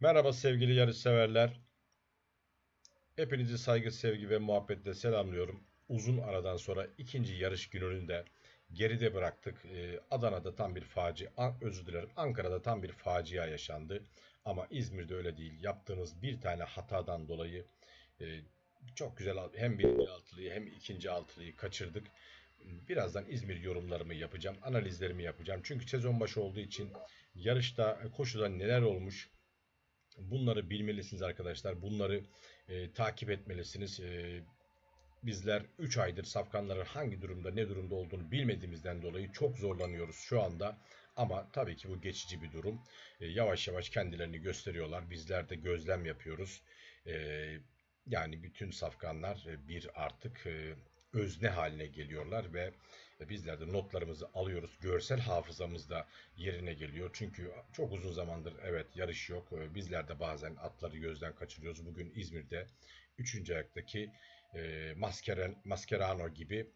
Merhaba sevgili yarışseverler. Hepinizi saygı, sevgi ve muhabbetle selamlıyorum. Uzun aradan sonra ikinci yarış gününü de geride bıraktık. Ee, Adana'da tam bir facia, özür dilerim Ankara'da tam bir facia yaşandı. Ama İzmir'de öyle değil. Yaptığımız bir tane hatadan dolayı e, çok güzel hem birinci altılıyı hem ikinci altılıyı kaçırdık. Birazdan İzmir yorumlarımı yapacağım, analizlerimi yapacağım. Çünkü sezon başı olduğu için yarışta, koşuda neler olmuş, Bunları bilmelisiniz arkadaşlar. Bunları e, takip etmelisiniz. E, bizler 3 aydır safkanların hangi durumda ne durumda olduğunu bilmediğimizden dolayı çok zorlanıyoruz şu anda. Ama tabii ki bu geçici bir durum. E, yavaş yavaş kendilerini gösteriyorlar. Bizler de gözlem yapıyoruz. E, yani bütün safkanlar e, bir artık e, özne haline geliyorlar ve bizler de notlarımızı alıyoruz. Görsel hafızamız da yerine geliyor. Çünkü çok uzun zamandır evet yarış yok. Ee, Bizler de bazen atları gözden kaçırıyoruz. Bugün İzmir'de 3. ayaktaki e, Maskeren, Mascherano gibi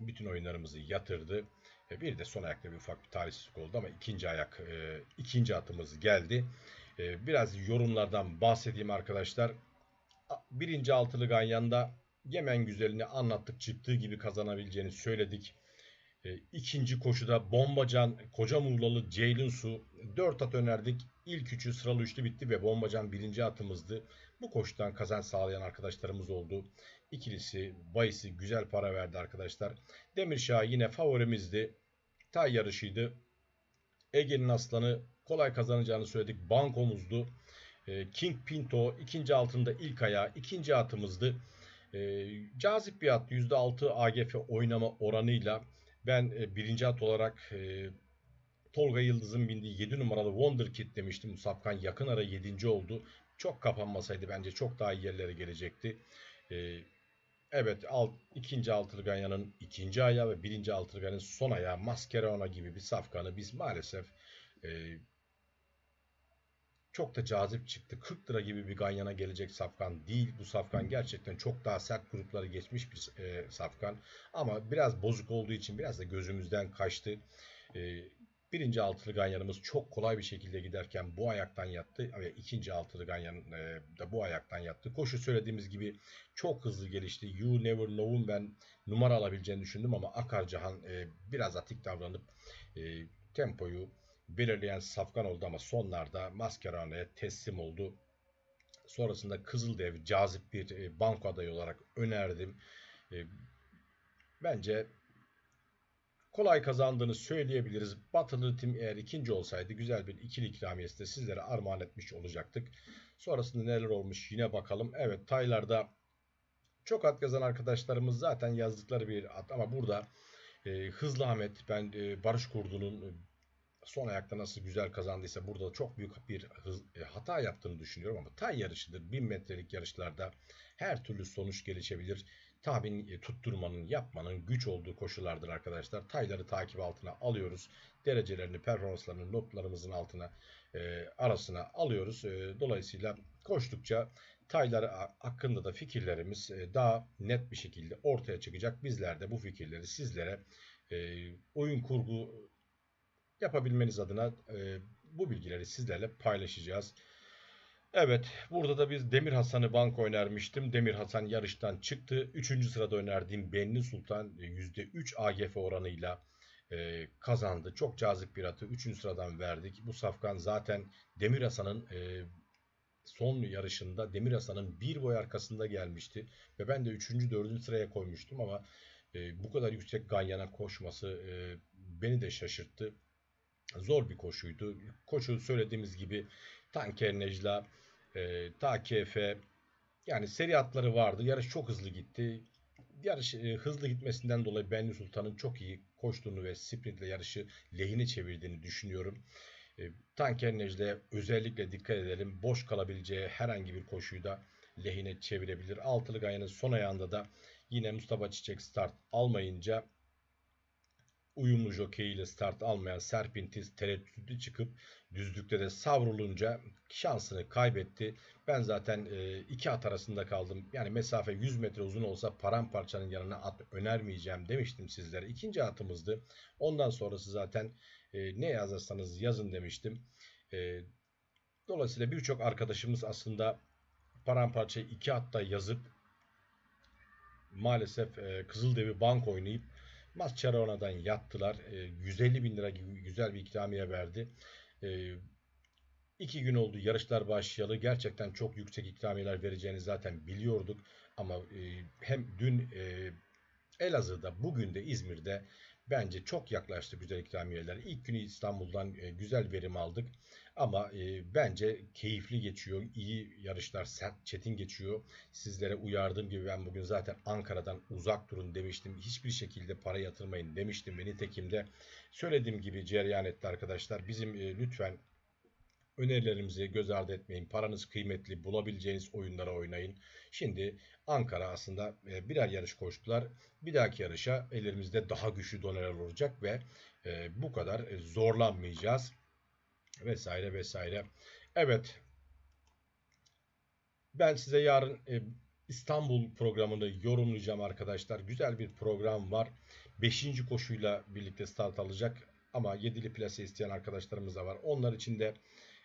bütün oyunlarımızı yatırdı. E, Bir de son ayakta bir ufak bir talihsizlik oldu ama ikinci ayak, e, ikinci atımız geldi. E, Biraz yorumlardan bahsedeyim arkadaşlar. Birinci altılı Ganyan'da Yemen güzelini anlattık. Çıktığı gibi kazanabileceğini söyledik. E, ikinci koşuda Bombacan, Koca Muğlalı, Ceylin Su 4 at önerdik. İlk üçü sıralı üçlü bitti ve Bombacan birinci atımızdı. Bu koşudan kazanç sağlayan arkadaşlarımız oldu. İkilisi, bayisi güzel para verdi arkadaşlar. Demirşah yine favorimizdi. Tay yarışıydı. Ege'nin aslanı kolay kazanacağını söyledik. Bankomuzdu. E, King Pinto ikinci altında ilk ayağı ikinci atımızdı. E, cazip bir at %6 AGF oynama oranıyla ben e, birinci at olarak e, Tolga Yıldız'ın bindiği 7 numaralı Wonder Kid demiştim. Musafkan yakın ara 7. oldu. Çok kapanmasaydı bence çok daha iyi yerlere gelecekti. E, evet alt, ikinci altılı ganyanın ikinci ayağı ve birinci altılı ganyanın son ayağı Mascherano gibi bir safkanı biz maalesef e, çok da cazip çıktı. 40 lira gibi bir Ganyan'a gelecek safkan değil. Bu safkan gerçekten çok daha sert grupları geçmiş bir e, safkan. Ama biraz bozuk olduğu için biraz da gözümüzden kaçtı. E, birinci altılı Ganyan'ımız çok kolay bir şekilde giderken bu ayaktan yattı. Ve ikinci altılı Ganyan e, da bu ayaktan yattı. Koşu söylediğimiz gibi çok hızlı gelişti. You Never Know'un ben numara alabileceğini düşündüm ama Akarcahan e, biraz atik davranıp e, tempoyu belirleyen safkan oldu ama sonlarda Mascherano'ya teslim oldu. Sonrasında Kızıldev cazip bir e, banko adayı olarak önerdim. E, bence kolay kazandığını söyleyebiliriz. Batılı Tim eğer ikinci olsaydı güzel bir ikili ikramiyesi de sizlere armağan etmiş olacaktık. Sonrasında neler olmuş yine bakalım. Evet Taylar'da çok at kazan arkadaşlarımız zaten yazdıkları bir at ama burada e, Hızlı Ahmet ben e, Barış Kurdu'nun son ayakta nasıl güzel kazandıysa burada çok büyük bir hız, e, hata yaptığını düşünüyorum ama tay yarışıdır. 1000 metrelik yarışlarda her türlü sonuç gelişebilir. Tahmin e, tutturmanın, yapmanın güç olduğu koşullardır arkadaşlar. Tayları takip altına alıyoruz. Derecelerini, performanslarını notlarımızın altına e, arasına alıyoruz. E, dolayısıyla koştukça taylar hakkında da fikirlerimiz e, daha net bir şekilde ortaya çıkacak. Bizler de bu fikirleri sizlere e, oyun kurgu yapabilmeniz adına e, bu bilgileri sizlerle paylaşacağız. Evet, burada da biz Demir Hasan'ı banko önermiştim. Demir Hasan yarıştan çıktı. Üçüncü sırada önerdiğim Benli Sultan %3 AGF oranıyla e, kazandı. Çok cazip bir atı. Üçüncü sıradan verdik. Bu safkan zaten Demir Hasan'ın e, son yarışında Demir Hasan'ın bir boy arkasında gelmişti. Ve ben de üçüncü, dördüncü sıraya koymuştum ama e, bu kadar yüksek Ganyan'a koşması e, beni de şaşırttı zor bir koşuydu. Koşu söylediğimiz gibi Tanker Necla, e, TKF yani seri atları vardı. Yarış çok hızlı gitti. Yarış e, hızlı gitmesinden dolayı Benli Sultan'ın çok iyi koştuğunu ve sprintle yarışı lehine çevirdiğini düşünüyorum. E, Tanker Necla'ya özellikle dikkat edelim. Boş kalabileceği herhangi bir koşuyu da lehine çevirebilir. Altılı Gaya'nın son ayağında da yine Mustafa Çiçek start almayınca uyumlu jockey ile start almayan Serpintiz tereddütlü çıkıp düzlükte de savrulunca şansını kaybetti. Ben zaten e, iki at arasında kaldım. Yani mesafe 100 metre uzun olsa paramparçanın yanına at önermeyeceğim demiştim sizlere. İkinci atımızdı. Ondan sonrası zaten e, ne yazarsanız yazın demiştim. E, Dolayısıyla birçok arkadaşımız aslında paramparça iki hatta yazıp maalesef e, Kızıldevi bank oynayıp Mascherano'dan yattılar. E, 150 bin lira gibi güzel bir ikramiye verdi. E, iki gün oldu yarışlar başlayalı. Gerçekten çok yüksek ikramiyeler vereceğini zaten biliyorduk. Ama e, hem dün e, Elazığ'da bugün de İzmir'de bence çok yaklaştı güzel ikramiyeler. İlk günü İstanbul'dan e, güzel verim aldık. Ama e, bence keyifli geçiyor. İyi yarışlar, sert, çetin geçiyor. Sizlere uyardığım gibi ben bugün zaten Ankara'dan uzak durun demiştim. Hiçbir şekilde para yatırmayın demiştim. Ve nitekim de söylediğim gibi cereyan etti arkadaşlar. Bizim e, lütfen önerilerimizi göz ardı etmeyin. Paranız kıymetli, bulabileceğiniz oyunlara oynayın. Şimdi Ankara aslında e, birer yarış koştular. Bir dahaki yarışa ellerimizde daha güçlü doneler olacak ve e, bu kadar e, zorlanmayacağız. Vesaire vesaire. Evet. Ben size yarın İstanbul programını yorumlayacağım arkadaşlar. Güzel bir program var. Beşinci koşuyla birlikte start alacak. Ama yedili plase isteyen arkadaşlarımız da var. Onlar için de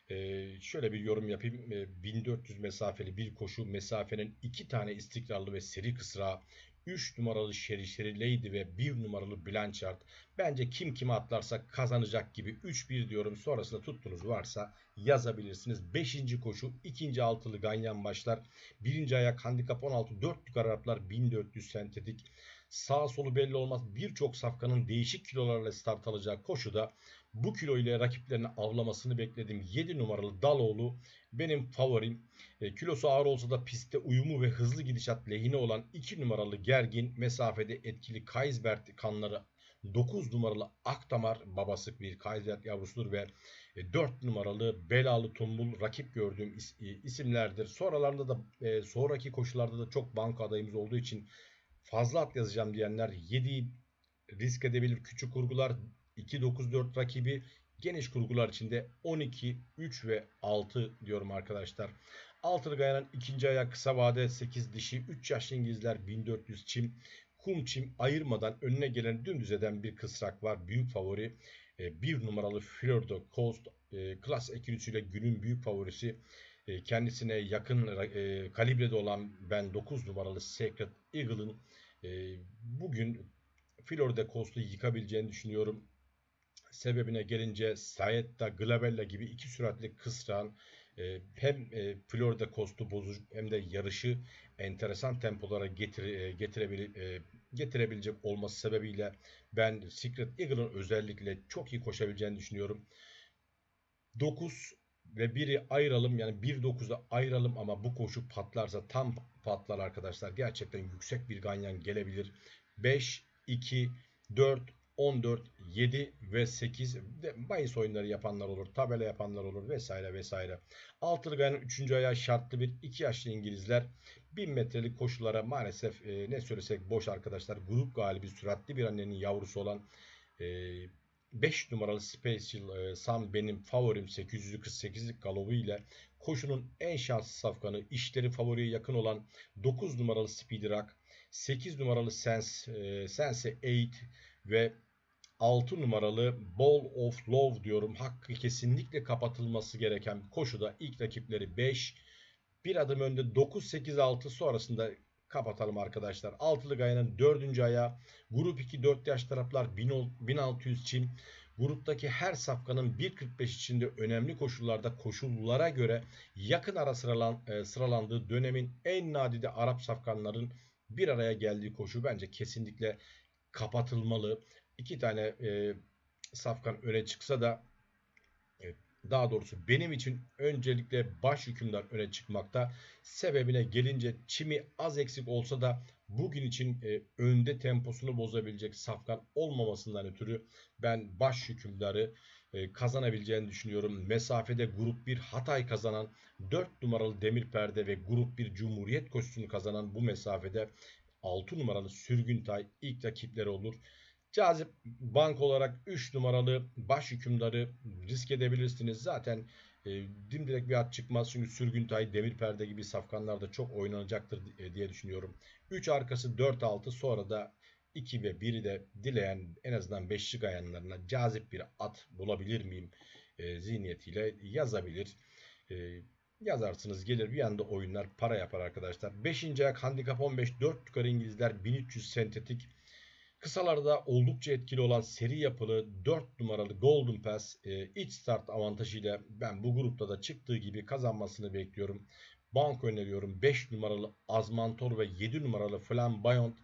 ee, şöyle bir yorum yapayım. Ee, 1400 mesafeli bir koşu mesafenin iki tane istikrarlı ve seri kısra 3 numaralı Sherry Sherry Lady ve 1 numaralı Blanchard. Bence kim kime atlarsa kazanacak gibi 3-1 diyorum. Sonrasında tuttunuz varsa yazabilirsiniz. 5. koşu 2. altılı ganyan başlar. 1. ayak handikap 16 4 yukarı Araplar 1400 sentetik. Sağ solu belli olmaz. Birçok safkanın değişik kilolarla start alacağı koşuda bu kilo ile rakiplerini avlamasını bekledim. 7 numaralı Daloğlu benim favorim. E, kilosu ağır olsa da pistte uyumu ve hızlı gidişat lehine olan 2 numaralı Gergin mesafede etkili Kaisbert kanları 9 numaralı Akdamar babası bir Kaisbert yavrusudur ve 4 e, numaralı Belalı Tumbul rakip gördüğüm e, isimlerdir. Sonralarında da e, sonraki koşularda da çok banka adayımız olduğu için fazla at yazacağım diyenler 7 risk edebilir küçük kurgular 2-9-4 rakibi geniş kurgular içinde 12, 3 ve 6 diyorum arkadaşlar. Altılı Gayan'ın ikinci ayağı kısa vade 8 dişi 3 yaşlı İngilizler 1400 çim. Kum çim ayırmadan önüne gelen dümdüz eden bir kısrak var. Büyük favori. E, numaralı Florida Coast e, klas ekürüsüyle günün büyük favorisi. E, kendisine yakın e, kalibrede olan ben 9 numaralı Secret Eagle'ın e, bugün Florida Coast'u yıkabileceğini düşünüyorum sebebine gelince Sayetta, Glavella gibi iki süratli kısran e, hem e, Florida Coast'u bozucu hem de yarışı enteresan tempolara getir, e, getirebil, e, getirebilecek olması sebebiyle ben Secret Eagle'ın özellikle çok iyi koşabileceğini düşünüyorum. 9 ve biri ayıralım yani 1.9'da ayıralım ama bu koşu patlarsa tam patlar arkadaşlar. Gerçekten yüksek bir ganyan gelebilir. 5, 2, 4, 14, 7 ve 8 de Mayıs oyunları yapanlar olur, tabela yapanlar olur vesaire vesaire. Altılı Gayan'ın 3. ayağı şartlı bir 2 yaşlı İngilizler 1000 metrelik koşulara maalesef e, ne söylesek boş arkadaşlar. Grup galibi süratli bir annenin yavrusu olan e, 5 numaralı Special e, Sam benim favorim 848'lik galobu ile koşunun en şanslı safkanı işleri favoriye yakın olan 9 numaralı Speed Rock 8 numaralı Sense, e, Sense 8 ve 6 numaralı Ball of Love diyorum. Hakkı kesinlikle kapatılması gereken koşuda ilk rakipleri 5. Bir adım önde 9-8-6 sonrasında kapatalım arkadaşlar. Altılı Gaya'nın 4. ayağı. Grup 2 4 yaş taraflar 1600 çim. Gruptaki her safkanın 1.45 içinde önemli koşullarda koşullara göre yakın ara sıralan, e, sıralandığı dönemin en nadide Arap safkanların bir araya geldiği koşu bence kesinlikle kapatılmalı iki tane e, safkan öne çıksa da e, daha doğrusu benim için öncelikle baş hükümdar öne çıkmakta. Sebebine gelince çimi az eksik olsa da bugün için e, önde temposunu bozabilecek safkan olmamasından ötürü ben baş hükümdarı e, kazanabileceğini düşünüyorum. Mesafede grup 1 Hatay kazanan 4 numaralı Demir Perde ve grup 1 Cumhuriyet koşusunu kazanan bu mesafede 6 numaralı Sürgüntay ilk rakipleri olur. Cazip bank olarak 3 numaralı baş hükümdarı risk edebilirsiniz. Zaten e, dimdirek bir at çıkmaz. Çünkü Sürgüntay, Demir Perde gibi safkanlarda çok oynanacaktır e, diye düşünüyorum. 3 arkası 4-6 sonra da 2 ve 1'i de dileyen en azından 5'lik ayanlarına cazip bir at bulabilir miyim e, zihniyetiyle yazabilir. E, yazarsınız gelir bir anda oyunlar para yapar arkadaşlar. 5. ayak handikap 15 4 yukarı İngilizler 1300 sentetik. Kısalarda oldukça etkili olan seri yapılı 4 numaralı Golden Pass e, iç start avantajıyla ben bu grupta da çıktığı gibi kazanmasını bekliyorum. Bank öneriyorum. 5 numaralı Azmantor ve 7 numaralı Flamboyant.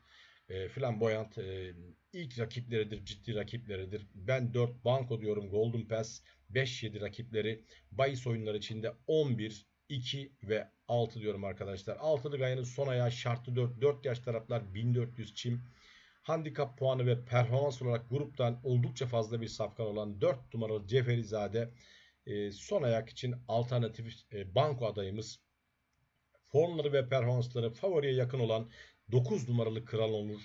E, Flamboyant e, ilk rakipleridir, ciddi rakipleridir. Ben 4 banko diyorum Golden Pass. 5-7 rakipleri. Bayis oyunları içinde 11, 2 ve 6 diyorum arkadaşlar. Altılı gayanın son ayağı şartlı 4. 4 yaş taraflar 1400 çim. Handikap puanı ve performans olarak gruptan oldukça fazla bir safkan olan 4 numaralı Ceferizade e, son ayak için alternatif e, banko adayımız. Formları ve performansları favoriye yakın olan 9 numaralı Kral Onur,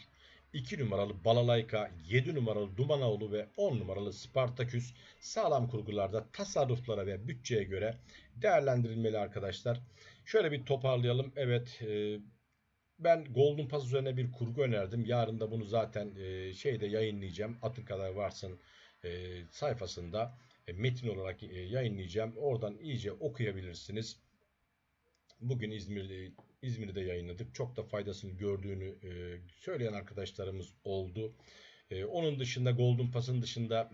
2 numaralı Balalayka, 7 numaralı Dumanoğlu ve 10 numaralı Spartaküs sağlam kurgularda tasarruflara ve bütçeye göre değerlendirilmeli arkadaşlar. Şöyle bir toparlayalım. Evet e, ben Golden Pass üzerine bir kurgu önerdim. Yarın da bunu zaten e, şeyde yayınlayacağım. Atın kadar varsın e, sayfasında e, metin olarak e, yayınlayacağım. Oradan iyice okuyabilirsiniz. Bugün İzmir'de İzmir'de yayınladık. Çok da faydasını gördüğünü e, söyleyen arkadaşlarımız oldu. E, onun dışında Golden Pass'ın dışında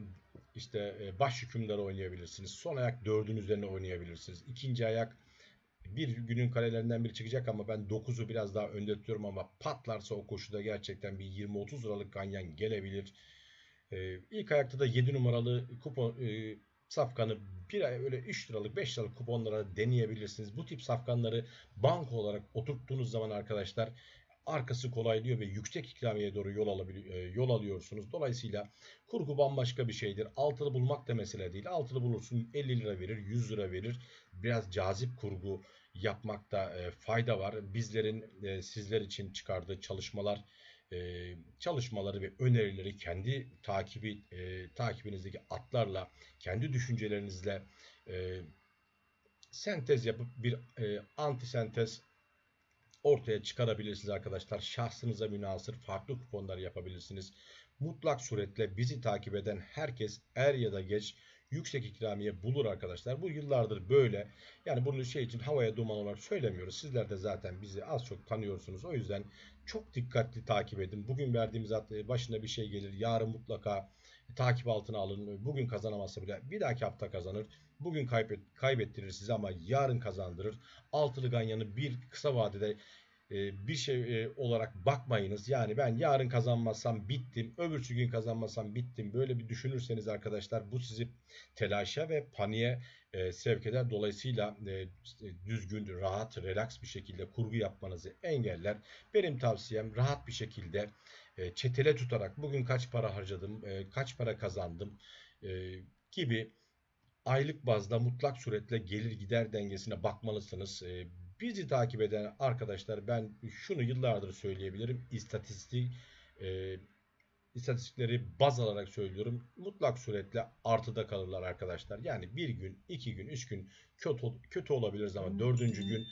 işte e, baş hükümleri oynayabilirsiniz. Son ayak dördün üzerine oynayabilirsiniz. İkinci ayak bir günün karelerinden biri çıkacak ama ben 9'u biraz daha önde tutuyorum ama patlarsa o koşuda gerçekten bir 20-30 liralık ganyan gelebilir. Ee, ilk ayakta da 7 numaralı kupon e, safkanı bir ay öyle 3 liralık 5 liralık kuponlara deneyebilirsiniz. Bu tip safkanları banko olarak oturttuğunuz zaman arkadaşlar arkası kolaylıyor ve yüksek ikramiyeye doğru yol, alabiliyor, e, yol alıyorsunuz. Dolayısıyla kurgu bambaşka bir şeydir. Altılı bulmak da mesele değil. Altılı bulursun 50 lira verir, 100 lira verir. Biraz cazip kurgu yapmakta e, fayda var. Bizlerin e, sizler için çıkardığı çalışmalar çalışmaları ve önerileri kendi takibi takibinizdeki atlarla kendi düşüncelerinizle sentez yapıp bir anti sentez ortaya çıkarabilirsiniz arkadaşlar. Şahsınıza münasır farklı kuponlar yapabilirsiniz. Mutlak suretle bizi takip eden herkes er ya da geç yüksek ikramiye bulur arkadaşlar. Bu yıllardır böyle. Yani bunu şey için havaya duman olarak söylemiyoruz. Sizler de zaten bizi az çok tanıyorsunuz. O yüzden çok dikkatli takip edin. Bugün verdiğimiz başına bir şey gelir. Yarın mutlaka takip altına alın. Bugün kazanamazsa bile bir dahaki hafta kazanır. Bugün kaybet, kaybettirir size ama yarın kazandırır. Altılı ganyanı bir kısa vadede e, bir şey e, olarak bakmayınız. Yani ben yarın kazanmazsam bittim, öbürsü gün kazanmazsam bittim. Böyle bir düşünürseniz arkadaşlar bu sizi telaşa ve paniğe e, sevk eder. Dolayısıyla düzgün, rahat, relax bir şekilde kurgu yapmanızı engeller. Benim tavsiyem rahat bir şekilde çetele tutarak bugün kaç para harcadım, kaç para kazandım gibi aylık bazda mutlak suretle gelir gider dengesine bakmalısınız. Bizi takip eden arkadaşlar ben şunu yıllardır söyleyebilirim. İstatistik e, istatistikleri baz alarak söylüyorum. Mutlak suretle artıda kalırlar arkadaşlar. Yani bir gün, iki gün, üç gün kötü, kötü olabiliriz ama dördüncü gün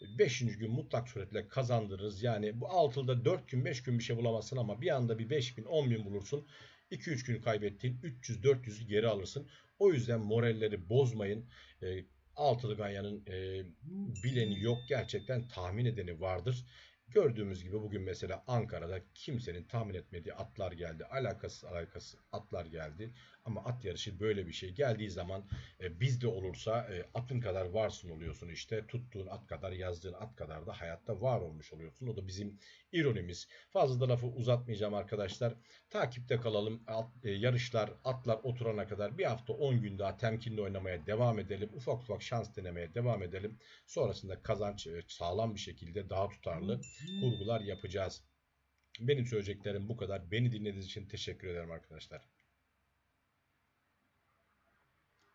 Beşinci gün mutlak suretle kazandırırız. Yani bu altılıda dört gün beş gün bir şey bulamazsın ama bir anda bir beş bin on bin bulursun. 2-3 gün kaybettiğin 300-400'ü geri alırsın. O yüzden moralleri bozmayın. E, Altılı Ganyan'ın e, bileni yok. Gerçekten tahmin edeni vardır. Gördüğümüz gibi bugün mesela Ankara'da kimsenin tahmin etmediği atlar geldi. Alakasız alakasız atlar geldi. Ama at yarışı böyle bir şey. Geldiği zaman e, bizde olursa e, atın kadar varsın oluyorsun işte. Tuttuğun at kadar yazdığın at kadar da hayatta var olmuş oluyorsun. O da bizim ironimiz. Fazla da lafı uzatmayacağım arkadaşlar. Takipte kalalım. At, e, yarışlar atlar oturana kadar bir hafta 10 gün daha temkinli oynamaya devam edelim. Ufak ufak şans denemeye devam edelim. Sonrasında kazanç e, sağlam bir şekilde daha tutarlı kurgular yapacağız. Benim söyleyeceklerim bu kadar. Beni dinlediğiniz için teşekkür ederim arkadaşlar.